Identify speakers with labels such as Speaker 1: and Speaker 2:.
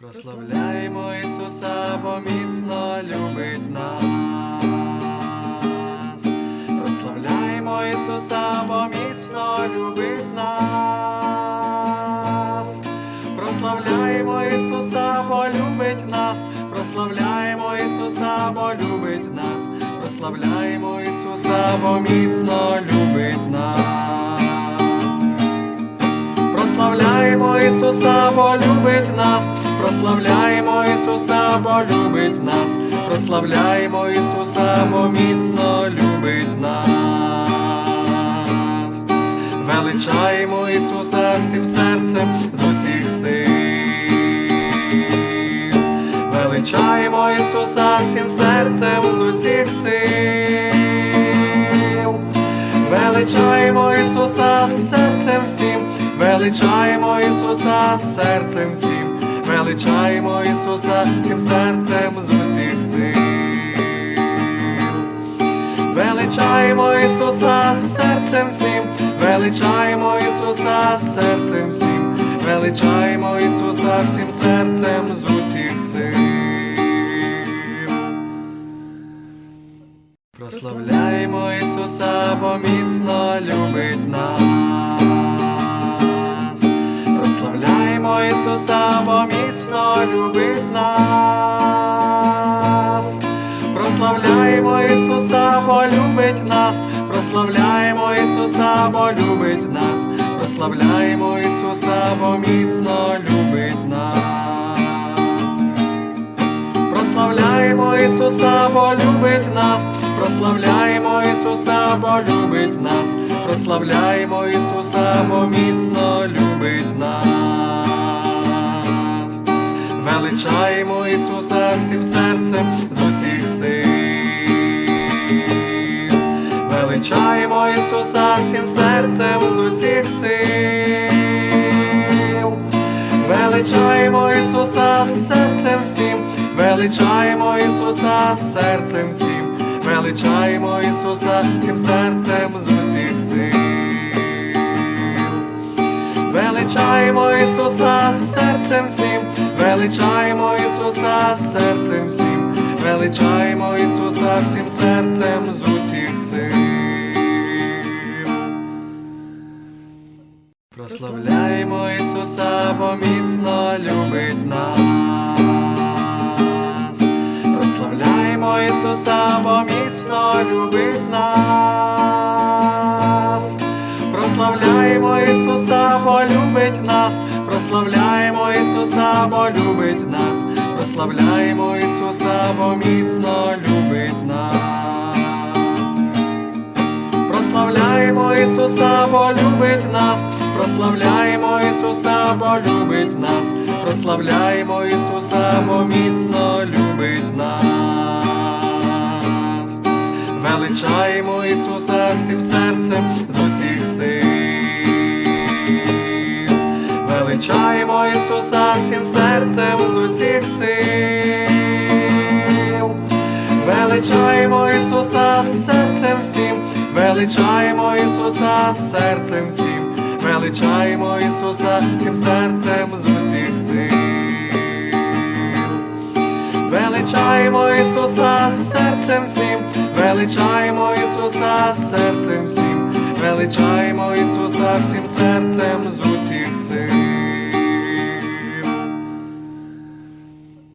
Speaker 1: Прославляємо Ісуса, бо міцно любить нас. Прославляємо Ісуса, бо міцно любить нас. Прославляємо Ісуса, бо любить нас. Прославляємо Ісуса, бо любить нас. Прославляємо Ісуса, бо міцно любить нас. Прославляємо Ісуса, бо любить нас, прославляємо Ісуса, бо любить нас, прославляємо Ісуса, бо міцно любить нас. Величаємо Ісуса всім серцем з усіх сил. Величаємо Ісуса всім серцем з усіх сил. Величаємо Ісуса серцем всім, величаємо Ісуса серцем всім, величаємо Ісуса всім серцем з усіх сил. Величаємо Ісуса серцем всім, величаємо Ісуса серцем всім, величаємо Ісуса всім серцем з усіх сил. Прославляємо Ісуса, бо міцно любить нас. Ісуса, бо міцно любить нас. Прославляємо Ісуса, бо любить нас. Прославляємо Ісуса, бо любить нас. Прославляємо Ісуса, бо міцно любить нас. Прославляємо Ісуса, бо любить нас, прославляємо Ісуса, бо любить нас, прославляємо Ісуса, бо міцно любить нас. Величаємо Ісуса всім серцем з усіх сил. Величаємо Ісуса всім серцем з усіх сил. Величаємо Ісуса серцем всім, величаємо Ісуса серцем всім, величаємо Ісуса всім серцем з усіх сил. Величаємо Ісуса серцем всім, величаємо Ісуса серцем всім, величаємо Ісуса всім серцем з усіх сил. Прославляємо Ісуса, бо міцно любить нас. Прославляємо Ісуса, бо міцно любить нас. Прославляємо Ісуса, бо любить нас. Прославляємо Ісуса, бо любить нас. Прославляємо Ісуса, бо міцно любить нас. Прославляємо Ісуса, бо любить нас, прославляємо Ісуса, бо любить нас, прославляємо Ісуса, бо міцно любить нас. Величаємо Ісуса всім серцем з усіх Ісуса всім серцем з усіх сил. Величаємо Ісуса серцем всім, величаємо Ісуса серцем всім, величаємо Ісуса всім серцем з усіх сил. Величаємо Ісуса серцем всім, величаємо Ісуса серцем всім, величаємо Ісуса всім серцем з усіх сил.